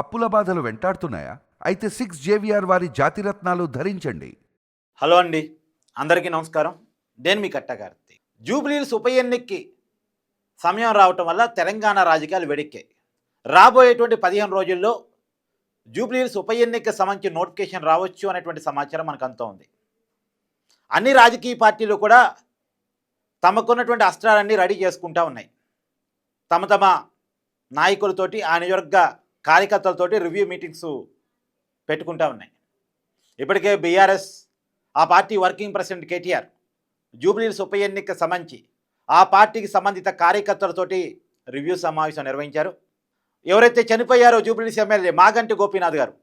అప్పుల బాధలు వెంటాడుతున్నాయా? అయితే సిక్స్ జేవిఆర్ వారి జాతిరత్నాలు ధరించండి. హలో అండి. అందరికీ నమస్కారం. నేను మీ కట్టగార్తి జూబ్లీస్ ఉప ఎన్నికకి సమయం రావటం వల్ల తెలంగాణ రాజకీయాలు వెడెక్కాయి. రాబోయేటువంటి పదిహేను రోజుల్లో జూబ్లీస్ ఉప ఎన్నికకి సంబంధించి నోటిఫికేషన్ రావచ్చు అనేటువంటి సమాచారం మనకు అంతా ఉంది. అన్ని రాజకీయ పార్టీలు కూడా తమకున్నటువంటి అస్త్రాలన్నీ రెడీ చేసుకుంటా ఉన్నాయి. తమ తమ నాయకులతోటి ఆ నియోజకవర్గ కార్యకర్తలతోటి రివ్యూ మీటింగ్స్ పెట్టుకుంటా ఉన్నాయి. ఇప్పటికే బీఆర్ఎస్ ఆ పార్టీ వర్కింగ్ ప్రెసిడెంట్ కేటీఆర్ జూబ్లీస్ ఉప ఎన్నిక సంబంధించి ఆ పార్టీకి సంబంధిత కార్యకర్తలతోటి రివ్యూ సమావేశం నిర్వహించారు. ఎవరైతే చనిపోయారో జూబ్లీస్ ఎమ్మెల్యే మాగంటి గోపీనాథ్ గారు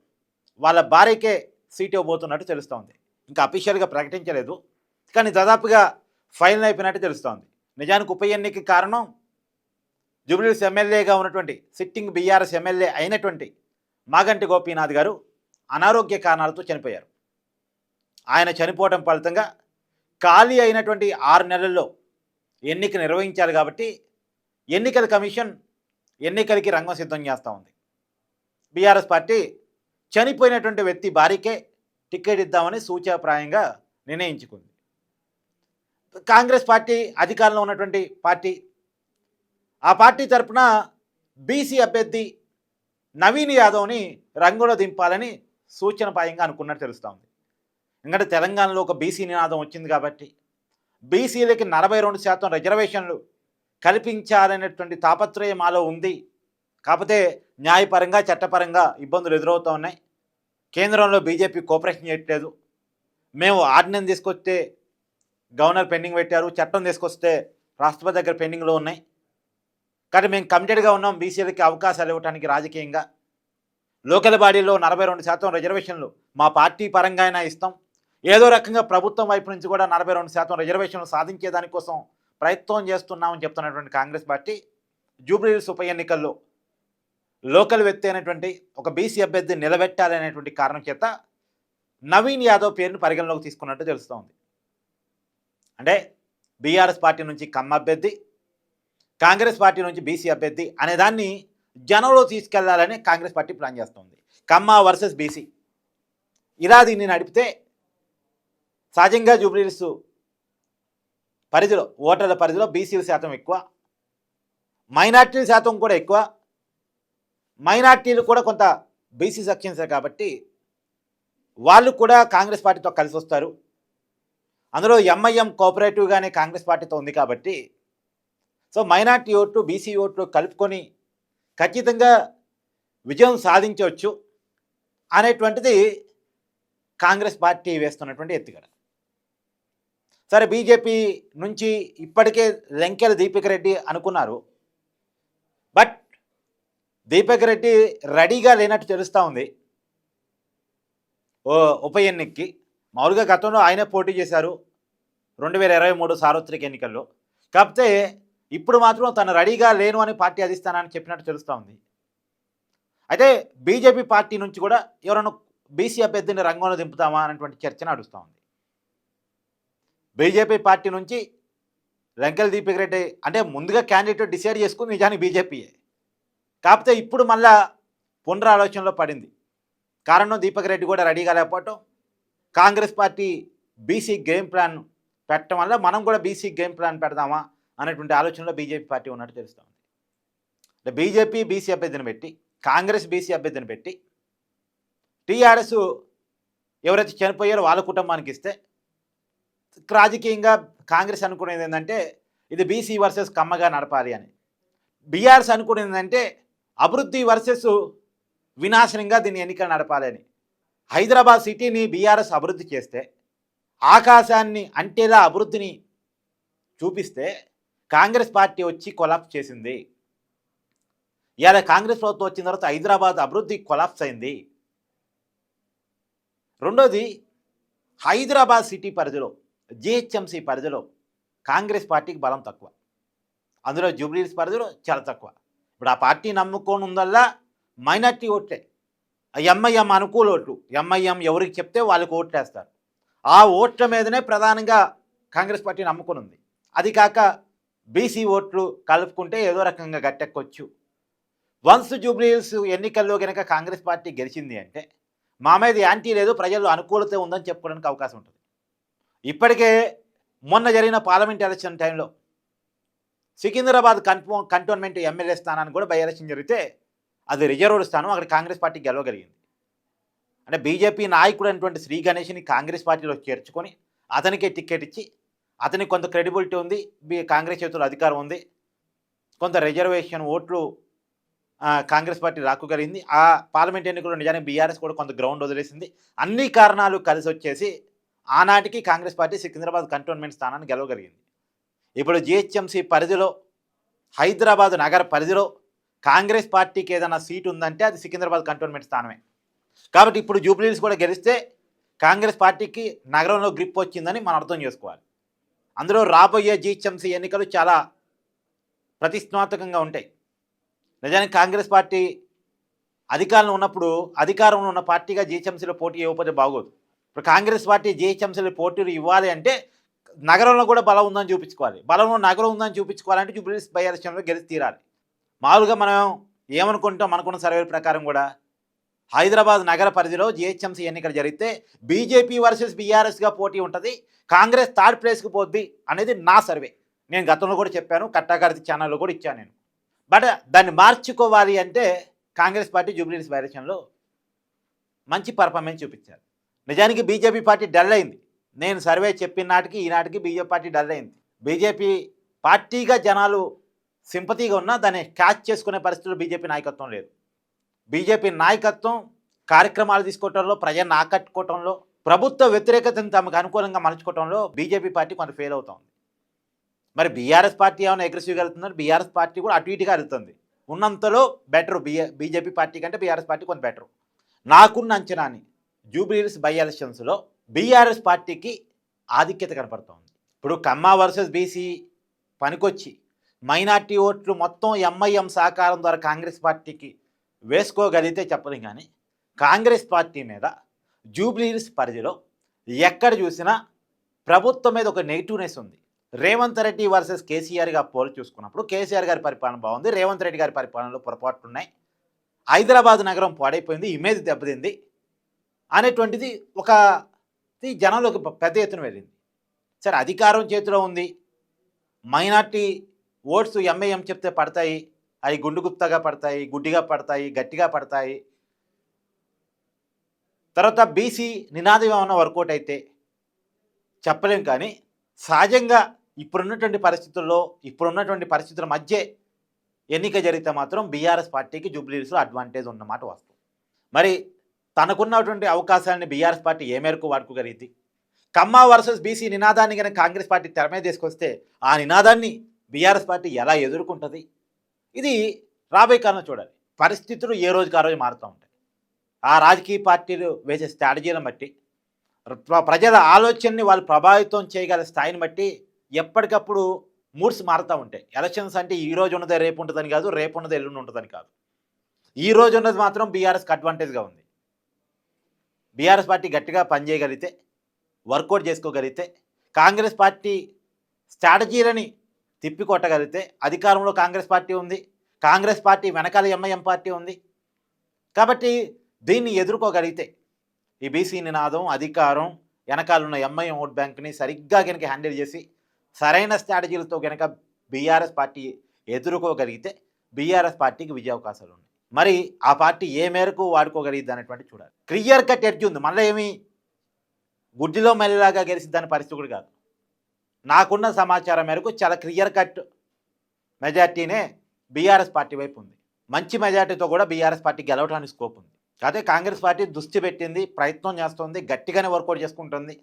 వాళ్ళ భార్యకే సీట్ ఇవ్వబోతున్నట్టు తెలుస్తోంది. ఇంకా అఫీషియల్గా ప్రకటించలేదు. కానీ దాదాపుగా ఫైనల్ అయిపోయినట్టు తెలుస్తోంది. నిజానికి ఉప ఎన్నిక కారణం జూబ్లీస్ ఎమ్మెల్యేగా ఉన్నటువంటి సిట్టింగ్ బీఆర్ఎస్ ఎమ్మెల్యే అయినటువంటి మాగంటి గోపీనాథ్ గారు అనారోగ్య కారణాలతో చనిపోయారు. ఆయన చనిపోవడం ఫలితంగా ఖాళీ అయినటువంటి ఆరు నెలల్లో ఎన్నిక నిర్వహించారు కాబట్టి ఎన్నికల కమిషన్ ఎన్నికలకి రంగం సిద్ధం చేస్తూ ఉంది. బీఆర్ఎస్ పార్టీ చనిపోయినటువంటి వ్యక్తి భారీకే టికెట్ ఇద్దామని సూచనప్రాయంగా నిర్ణయించుకుంది. కాంగ్రెస్ పార్టీ అధికారంలో ఉన్నటువంటి పార్టీ ఆ పార్టీ తరపున బీసీ అభ్యర్థి నవీన్ యాదవ్ని రంగులో దింపాలని సూచనపాయంగా అనుకున్నట్టు తెలుస్తూ ఉంది. ఎందుకంటే తెలంగాణలో ఒక బీసీ నినాదం వచ్చింది కాబట్టి బీసీలకి నలభై రెండు శాతం రిజర్వేషన్లు కల్పించాలనేటువంటి తాపత్రయం మాలో ఉంది. కాకపోతే న్యాయపరంగా చట్టపరంగా ఇబ్బందులు ఎదురవుతూ ఉన్నాయి. కేంద్రంలో బీజేపీ కోఆపరేషన్ చేయట్లేదు. మేము ఆర్డినెన్స్ తీసుకొస్తే గవర్నర్ పెండింగ్ పెట్టారు. చట్టం తీసుకొస్తే రాష్ట్రపతి దగ్గర పెండింగ్లో ఉన్నాయి. కానీ మేము కమిటెడ్గా ఉన్నాం బీసీలకి అవకాశాలు ఇవ్వడానికి రాజకీయంగా. లోకల్ బాడీలో నలభై రెండు శాతం రిజర్వేషన్లు మా పార్టీ పరంగా అయినా ఇస్తాం. ఏదో రకంగా ప్రభుత్వం వైపు నుంచి కూడా నలభై రెండు శాతం రిజర్వేషన్లు సాధించే దానికోసం ప్రయత్నం చేస్తున్నామని చెప్తున్నటువంటి కాంగ్రెస్ పార్టీ జూబ్లీహిల్స్ ఉప ఎన్నికల్లో లోకల్ వ్యక్తి అయినటువంటి ఒక బీసీ అభ్యర్థిని నిలబెట్టాలనేటువంటి కారణం చేత నవీన్ యాదవ్ పేరును పరిగణలోకి తీసుకున్నట్టు తెలుస్తోంది. అంటే బీఆర్ఎస్ పార్టీ నుంచి కమ్మ అభ్యర్థి కాంగ్రెస్ పార్టీ నుంచి బీసీ అభ్యర్థి అనే దాన్ని జనంలో తీసుకెళ్ళాలని కాంగ్రెస్ పార్టీ ప్లాన్ చేస్తుంది. Kamma versus BC. ఇలా దీన్ని నడిపితే సహజంగా జూబ్లీస్ పరిధిలో ఓటర్ల పరిధిలో బీసీల శాతం ఎక్కువ మైనార్టీల శాతం కూడా ఎక్కువ మైనార్టీలు కూడా కొంత బీసీ సెక్షన్సే కాబట్టి వాళ్ళు కూడా కాంగ్రెస్ పార్టీతో కలిసి వస్తారు అందులో ఎంఐఎం కోఆపరేటివ్గానే కాంగ్రెస్ పార్టీతో ఉంది కాబట్టి సో మైనార్టీ ఓట్లు బీసీ ఓట్లు కలుపుకొని ఖచ్చితంగా విజయం సాధించవచ్చు అనేటువంటిది కాంగ్రెస్ పార్టీ వేస్తున్నటువంటి ఎత్తుగడ సరే బీజేపీ నుంచి ఇప్పటికే లెంకెల దీపిక రెడ్డి అనుకున్నారు. బట్ దీపక్ రెడ్డి రెడీగా లేనట్టు తెలుస్తూ ఉంది. ఓ ఉప ఎన్నికకి. మామూలుగా గతంలో ఆయనే పోటీ చేశారు. రెండు వేల ఇరవై మూడు సార్వత్రిక ఎన్నికల్లో. కాకపోతే ఇప్పుడు మాత్రం తను రెడీగా లేను అని పార్టీ అధిస్తానని చెప్పినట్టు తెలుస్తూ ఉంది. అయితే బీజేపీ పార్టీ నుంచి కూడా ఎవరైనా బీసీ అభ్యర్థిని రంగంలో దింపుతామా అనేటువంటి చర్చ నడుస్తూ ఉంది. బీజేపీ పార్టీ నుంచి లంకెల్ దీపిక్ రెడ్డి అంటే ముందుగా క్యాండిడేట్ డిసైడ్ చేసుకుని నిజానికి బీజేపీయే. కాకపోతే ఇప్పుడు మళ్ళా పునరాలోచనలో పడింది. కారణం దీపక్ రెడ్డి కూడా రెడీగా లేకపోవటం. Congress party BC game plan పెట్టడం వల్ల మనం కూడా బీసీ గేమ్ ప్లాన్ పెడదామా? అనేటువంటి ఆలోచనలో బీజేపీ పార్టీ ఉన్నట్టు తెలుస్తుంది. అంటే బీజేపీ బీసీ అభ్యర్థిని పెట్టి కాంగ్రెస్ బీసీ అభ్యర్థిని పెట్టి టీఆర్ఎస్ ఎవరైతే చనిపోయారో వాళ్ళ కుటుంబానికి ఇస్తే రాజకీయంగా కాంగ్రెస్ అనుకునేది ఏంటంటే ఇది బీసీ వర్సెస్ కమ్మగా నడపాలి అని. బీఆర్ఎస్ అనుకునేది ఏంటంటే అభివృద్ధి వర్సెస్ వినాశనంగా దీన్ని ఎన్నికలు నడపాలి అని. హైదరాబాద్ సిటీని బీఆర్ఎస్ అభివృద్ధి చేస్తే ఆకాశాన్ని అంటేలా అభివృద్ధిని చూపిస్తే కాంగ్రెస్ పార్టీ వచ్చి కొలాప్స్ చేసింది. ఇవాళ కాంగ్రెస్ ప్రభుత్వం వచ్చిన తర్వాత హైదరాబాద్ అభివృద్ధి కొలాప్స్ అయింది. రెండోది హైదరాబాద్ సిటీ పరిధిలో జిహెచ్ఎంసీ పరిధిలో కాంగ్రెస్ పార్టీకి బలం తక్కువ. అందులో జూబ్లీస్ పరిధిలో చాలా తక్కువ. ఇప్పుడు ఆ పార్టీ నమ్ముకొని ఉందల్లా మైనార్టీ ఓట్లే. ఎంఐఎం అనుకూల ఓట్లు. ఎంఐఎం ఎవరికి చెప్తే వాళ్ళకి ఓట్లేస్తారు. ఆ ఓట్ల మీదనే ప్రధానంగా కాంగ్రెస్ పార్టీ నమ్ముకొని ఉంది. అది కాక బీసీ ఓట్లు కలుపుకుంటే ఏదో రకంగా గట్టెక్కొచ్చు. వన్స్ జూబ్లీహిల్స్ ఎన్నికల్లో కనుక కాంగ్రెస్ పార్టీ గెలిచింది అంటే మా మీద యాంటీ లేదు ప్రజల్లో అనుకూలత ఉందని చెప్పుకోవడానికి అవకాశం ఉంటుంది. ఇప్పటికే మొన్న జరిగిన పార్లమెంట్ ఎలక్షన్ టైంలో సికింద్రాబాద్ కన్ఫో కంటోన్మెంట్ ఎమ్మెల్యే స్థానాన్ని కూడా బై ఎలక్షన్ జరిగితే అది రిజర్వ్డ్ స్థానం అక్కడ కాంగ్రెస్ పార్టీ గెలవగలిగింది. అంటే బీజేపీ నాయకుడు అయినటువంటి శ్రీ గణేష్ని కాంగ్రెస్ పార్టీలో చేర్చుకొని అతనికే టికెట్ ఇచ్చి అతనికి కొంత క్రెడిబిలిటీ ఉంది బీ కాంగ్రెస్ చేతుల్లో అధికారం ఉంది కొంత రిజర్వేషన్ ఓట్లు కాంగ్రెస్ పార్టీ రాకుగలిగింది ఆ పార్లమెంట్ ఎన్నికల్లో నిజానికి బీఆర్ఎస్ కూడా కొంత గ్రౌండ్ వదిలేసింది. అన్ని కారణాలు కలిసి వచ్చేసి ఆనాటికి కాంగ్రెస్ పార్టీ సికింద్రాబాద్ కంటోన్మెంట్ స్థానాన్ని గెలవగలిగింది. ఇప్పుడు జిహెచ్ఎంసీ పరిధిలో హైదరాబాద్ నగర పరిధిలో కాంగ్రెస్ పార్టీకి ఏదైనా సీటు ఉందంటే అది సికింద్రాబాద్ కంటోన్మెంట్ స్థానమే. కాబట్టి ఇప్పుడు జూబ్లీస్ కూడా గెలిస్తే కాంగ్రెస్ పార్టీకి నగరంలో గ్రిప్ వచ్చిందని మనం అర్థం చేసుకోవాలి. అందులో రాబోయే జీహెచ్ఎంసీ ఎన్నికలు చాలా ప్రతిష్టాత్మకంగా ఉంటాయి. నిజానికి కాంగ్రెస్ పార్టీ అధికారంలో ఉన్నప్పుడు అధికారంలో ఉన్న పార్టీగా జీహెచ్ఎంసీలో పోటీ ఇవ్వకపోతే బాగోదు. ఇప్పుడు కాంగ్రెస్ పార్టీ జీహెచ్ఎంసీలో పోటీలు ఇవ్వాలి అంటే నగరంలో కూడా బలం ఉందని చూపించుకోవాలి. బలంలో నగరం ఉందని చూపించుకోవాలంటే జూబ్లీస్ బై ఎలక్షన్లో గెలిచి తీరాలి. మామూలుగా మనం ఏమనుకుంటాం? అనుకున్న సర్వే ప్రకారం కూడా హైదరాబాద్ నగర పరిధిలో జిహెచ్ఎంసీ ఎన్నికలు జరిగితే బీజేపీ వర్సెస్ బీఆర్ఎస్గా పోటీ ఉంటుంది కాంగ్రెస్ థర్డ్ ప్లేస్కి పోద్ది అనేది నా సర్వే. నేను గతంలో కూడా చెప్పాను కట్టాకార్తి ఛానల్లో కూడా ఇచ్చాను నేను. బట్ దాన్ని మార్చుకోవాలి అంటే కాంగ్రెస్ పార్టీ జూబ్లీస్ బై మంచి పర్ఫార్మెన్స్ చూపించారు. నిజానికి బీజేపీ పార్టీ డల్ అయింది. నేను సర్వే చెప్పిన నాటికి ఈనాటికి బీజేపీ పార్టీ డల్ అయింది. బీజేపీ పార్టీగా జనాలు సింపతిగా ఉన్నా దాన్ని క్యాచ్ చేసుకునే పరిస్థితిలో బీజేపీ నాయకత్వం లేదు. బీజేపీ నాయకత్వం కార్యక్రమాలు తీసుకోవటంలో ప్రజలను ఆకట్టుకోవటంలో ప్రభుత్వ వ్యతిరేకతను తమకు అనుకూలంగా మలుచుకోవటంలో బీజేపీ పార్టీ కొంత ఫెయిల్ అవుతోంది. మరి బీఆర్ఎస్ పార్టీ ఏమైనా అగ్రెసివ్గా వెళ్తున్నారు బీఆర్ఎస్ పార్టీ కూడా అటు ఇటుగా వెళ్తుంది. ఉన్నంతలో బెటర్ బీఏ బీజేపీ పార్టీ కంటే బీఆర్ఎస్ పార్టీ కొంత బెటర్ నాకున్న అంచనాని జూబ్లీహిల్స్ బై ఎలక్షన్స్లో బీఆర్ఎస్ పార్టీకి ఆధిక్యత కనపడుతోంది. ఇప్పుడు కమ్మా వర్సెస్ బీసీ పనికొచ్చి మైనార్టీ ఓట్లు మొత్తం ఎంఐఎం సహకారం ద్వారా కాంగ్రెస్ పార్టీకి వేసుకోగలిగితే చెప్పలేం కానీ కాంగ్రెస్ పార్టీ మీద జూబ్లీహిల్స్ పరిధిలో ఎక్కడ చూసినా ప్రభుత్వం మీద ఒక నెగిటివ్నెస్ ఉంది. రేవంత్ రెడ్డి వర్సెస్ కేసీఆర్గా పోల్ చూసుకున్నప్పుడు కేసీఆర్ గారి పరిపాలన బాగుంది రేవంత్ రెడ్డి గారి పరిపాలనలో పొరపాట్లు ఉన్నాయి. హైదరాబాద్ నగరం పాడైపోయింది ఇమేజ్ దెబ్బతింది అనేటువంటిది ఒక జనంలోకి పెద్ద ఎత్తున వెళ్ళింది. సరే అధికారం చేతిలో ఉంది. మైనార్టీ ఓట్స్ ఎంఏఎం చెప్తే పడతాయి. అవి గుండుగుప్తగా పడతాయి గుడ్డిగా పడతాయి గట్టిగా పడతాయి. తర్వాత బీసీ నినాదం ఏమన్నా వర్కౌట్ అయితే చెప్పలేం కానీ సహజంగా ఇప్పుడున్నటువంటి పరిస్థితుల్లో ఇప్పుడున్నటువంటి పరిస్థితుల మధ్య ఎన్నిక జరిగితే మాత్రం బీఆర్ఎస్ పార్టీకి జూబ్లీస్లో అడ్వాంటేజ్ ఉన్నమాట వస్తుంది మరి తనకున్నటువంటి అవకాశాన్ని బీఆర్ఎస్ పార్టీ ఏ మేరకు వాడుకోగలిగింది? కమ్మ వర్సెస్ బీసీ నినాదాన్ని కనుక కాంగ్రెస్ పార్టీ తెర మీద తీసుకొస్తే ఆ నినాదాన్ని బీఆర్ఎస్ పార్టీ ఎలా ఎదుర్కొంటుంది? ఇది రాబోయే కారణం చూడాలి. పరిస్థితులు ఏ రోజుకి ఆ రోజు మారుతూ ఉంటాయి. ఆ రాజకీయ పార్టీలు వేసే స్ట్రాటజీని బట్టి ప్రజల ఆలోచనని వాళ్ళు ప్రభావితం చేయగల స్థాయిని బట్టి ఎప్పటికప్పుడు మూడ్స్ మారుతూ ఉంటాయి. ఎలక్షన్స్ అంటే ఈ రోజు ఉన్నదే రేపు ఉంటుందని కాదు రేపు ఉన్నది ఎల్లుండి ఉంటుందని కాదు. ఈ రోజు ఉన్నది మాత్రం బీఆర్ఎస్కి అడ్వాంటేజ్గా ఉంది. బీఆర్ఎస్ పార్టీ గట్టిగా పనిచేయగలిగితే వర్కౌట్ చేసుకోగలిగితే కాంగ్రెస్ పార్టీ స్ట్రాటజీలని తిప్పికొట్టగలిగితే అధికారంలో కాంగ్రెస్ పార్టీ ఉంది. కాంగ్రెస్ పార్టీ వెనకాల ఎంఐఎం పార్టీ ఉంది. కాబట్టి దీన్ని ఎదుర్కోగలిగితే ఈ బీసీ నినాదం అధికారం వెనకాలన్న ఎంఐఎం ఓట్ బ్యాంక్ని సరిగ్గా కనుక హ్యాండిల్ చేసి సరైన స్ట్రాటజీలతో కనుక బీఆర్ఎస్ పార్టీ ఎదుర్కోగలిగితే బీఆర్ఎస్ పార్టీకి విజయ అవకాశాలు ఉన్నాయి. మరి ఆ పార్టీ ఏ మేరకు వాడుకోగలిగింది అనేటువంటి చూడాలి. క్లియర్ కట్ ఎడ్జ్ ఉంది మళ్ళీ ఏమి? గుడ్డిలో మళ్ళీలాగా గెలిచిద్దని పరిస్థితి కూడా కాదు. నాకున్న సమాచారం మేరకు చాలా క్లియర్ కట్ మెజార్టీనే బీఆర్ఎస్ పార్టీ వైపు ఉంది. మంచి మెజార్టీతో కూడా బీఆర్ఎస్ పార్టీ గెలవడానికి స్కోప్ ఉంది. అదే కాంగ్రెస్ పార్టీ దృష్టి పెట్టింది ప్రయత్నం చేస్తుంది గట్టిగానే వర్కౌట్ చేసుకుంటుంది.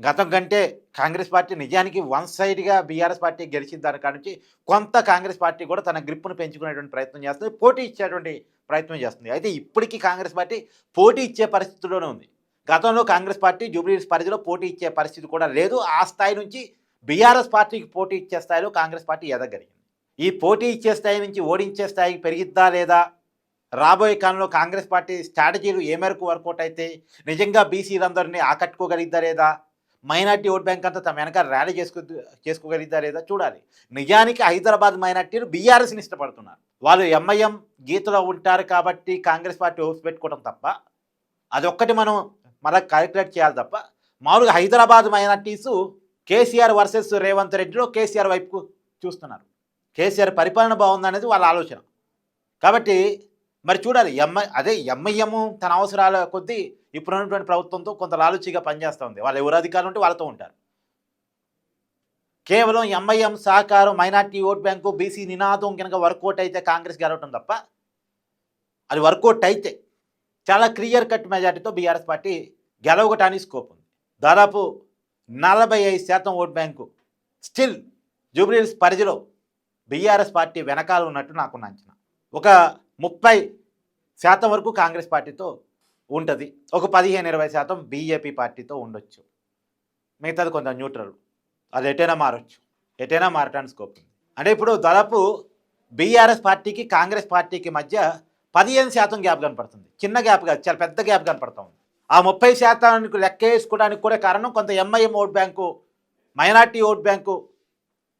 గతం కంటే కాంగ్రెస్ పార్టీ నిజానికి వన్ సైడ్గా బీఆర్ఎస్ పార్టీ గెలిచిన దాని కాడ నుంచి కొంత కాంగ్రెస్ పార్టీ కూడా తన గ్రిప్ను పెంచుకునేటువంటి ప్రయత్నం చేస్తుంది పోటీ ఇచ్చేటువంటి ప్రయత్నం చేస్తుంది. అయితే ఇప్పటికీ కాంగ్రెస్ పార్టీ పోటీ ఇచ్చే పరిస్థితిలోనే ఉంది. గతంలో కాంగ్రెస్ పార్టీ జూబ్లీస్ పరిధిలో పోటీ ఇచ్చే పరిస్థితి కూడా లేదు. ఆ స్థాయి నుంచి బీఆర్ఎస్ పార్టీకి పోటీ ఇచ్చే స్థాయిలో కాంగ్రెస్ పార్టీ ఎదగలిగింది. ఈ పోటీ ఇచ్చే స్థాయి నుంచి ఓడించే స్థాయికి పెరిగిద్దా లేదా? రాబోయే కాలంలో కాంగ్రెస్ పార్టీ స్ట్రాటజీలు ఏ మేరకు వర్కౌట్ అయితే నిజంగా బీసీలందరినీ ఆకట్టుకోగలిగిద్దా లేదా? మైనార్టీ ఓట్ బ్యాంక్ అంతా తమ వెనక ర్యాలీ చేసుకో చేసుకోగలిగితా లేదా? చూడాలి. నిజానికి హైదరాబాద్ మైనార్టీలు బీఆర్ఎస్ని ఇష్టపడుతున్నారు. వాళ్ళు ఎంఐఎం గీతలో ఉంటారు కాబట్టి కాంగ్రెస్ పార్టీ ఓట్స్ పెట్టుకోవడం తప్ప అదొక్కటి మనం మళ్ళీ క్యాలిక్యులేట్ చేయాలి తప్ప మామూలుగా Hyderabad minorities KCR versus Revanth రెడ్డిలో KCR వైపుకు చూస్తున్నారు. కేసీఆర్ పరిపాలన బాగుందనేది వాళ్ళ ఆలోచన. కాబట్టి మరి చూడాలి ఎంఐ అదే ఎంఐఎం తన అవసరాల కొద్దీ ఇప్పుడున్నటువంటి ప్రభుత్వంతో కొంత లాలుచిగా పనిచేస్తూ ఉంది. వాళ్ళు ఎవరు అధికారులు ఉంటే వాళ్ళతో ఉంటారు. కేవలం ఎంఐఎం సహకారం మైనార్టీ ఓట్ బ్యాంకు బీసీ నినాదం కనుక వర్కౌట్ అయితే కాంగ్రెస్ గెలవటం తప్ప అది వర్కౌట్ అయితే చాలా క్లియర్ కట్ మెజార్టీతో బీఆర్ఎస్ పార్టీ గెలవగటానికి స్కోప్ ఉంది. దాదాపు నలభై ఐదు శాతం ఓట్ బ్యాంకు. స్టిల్ జూబ్లీహిల్స్ పరిధిలో బీఆర్ఎస్ పార్టీ వెనకాల ఉన్నట్టు నాకున్న అంచనా. ఒక ముప్పై శాతం వరకు కాంగ్రెస్ పార్టీతో ఉంటుంది. ఒక పదిహేను ఇరవై శాతం బీజేపీ పార్టీతో ఉండొచ్చు. మిగతాది కొంత న్యూట్రల్. అది ఎటైనా మారొచ్చు. ఎటైనా మారటానికి స్కోప్ ఉంది. అంటే ఇప్పుడు దాదాపు బీఆర్ఎస్ పార్టీకి కాంగ్రెస్ పార్టీకి మధ్య పదిహేను శాతం గ్యాప్ కనపడుతుంది. చిన్న గ్యాప్ కాదు చాలా పెద్ద గ్యాప్ కనపడతా ఉంది. ఆ ముప్పై శాతానికి లెక్క వేసుకోవడానికి కూడా కారణం కొంత MIM vote bank minority vote bank.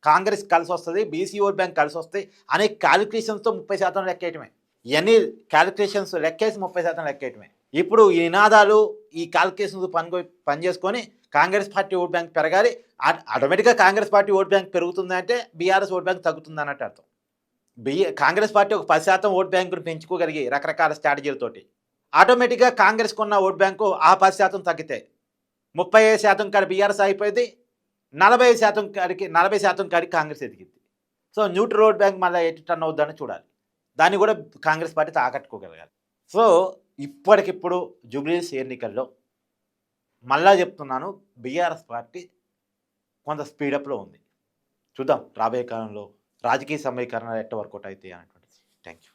Congress కలిసి వస్తుంది బీసీ ఓట్ బ్యాంక్ కలిసి వస్తాయి అనే క్యాలిక్యులేషన్స్తో ముప్పై శాతం లెక్కేయటమే. ఇవన్నీ క్యాలిక్యులేషన్స్ లెక్కేసి ముప్పై శాతం లెక్కేయటమే. ఇప్పుడు ఈ నినాదాలు ఈ క్యాలిక్యులేషన్స్ పని పనిచేసుకొని కాంగ్రెస్ పార్టీ ఓట్ బ్యాంక్ పెరగాలి. ఆటోమేటిక్గా కాంగ్రెస్ పార్టీ ఓట్ బ్యాంక్ పెరుగుతుందంటే బీఆర్ఎస్ ఓట్ బ్యాంక్ తగ్గుతుంది అన్నట్టు అర్థం. బి కాంగ్రెస్ పార్టీ ఒక పది శాతం ఓట్ బ్యాంకును పెంచుకోగలిగి రకరకాల స్ట్రాటజీలతోటి. ఆటోమేటిక్గా కాంగ్రెస్కి ఉన్న ఓట్ బ్యాంకు ఆ పది శాతం తగ్గితే ముప్పై ఐదు శాతం కాడి బీఆర్ఎస్ అయిపోయింది నలభై ఐదు శాతం కాడికి నలభై శాతం కాడికి కాంగ్రెస్ ఎదిగింది. సో న్యూట్రల్ ఓట్ బ్యాంక్ మళ్ళీ ఎటు టర్న్ అవుద్దని చూడాలి. దాన్ని కూడా కాంగ్రెస్ పార్టీ తాకట్టుకోగలగాలి. సో ఇప్పటికిప్పుడు జూబ్లీస్ ఎన్నికల్లో మళ్ళా చెప్తున్నాను బీఆర్ఎస్ పార్టీ కొంత స్పీడప్లో ఉంది. చూద్దాం రాబోయే కాలంలో రాజకీయ సమీకరణ ఎట్ట వర్కౌట్ అవుతాయి అనేటువంటిది. Thank you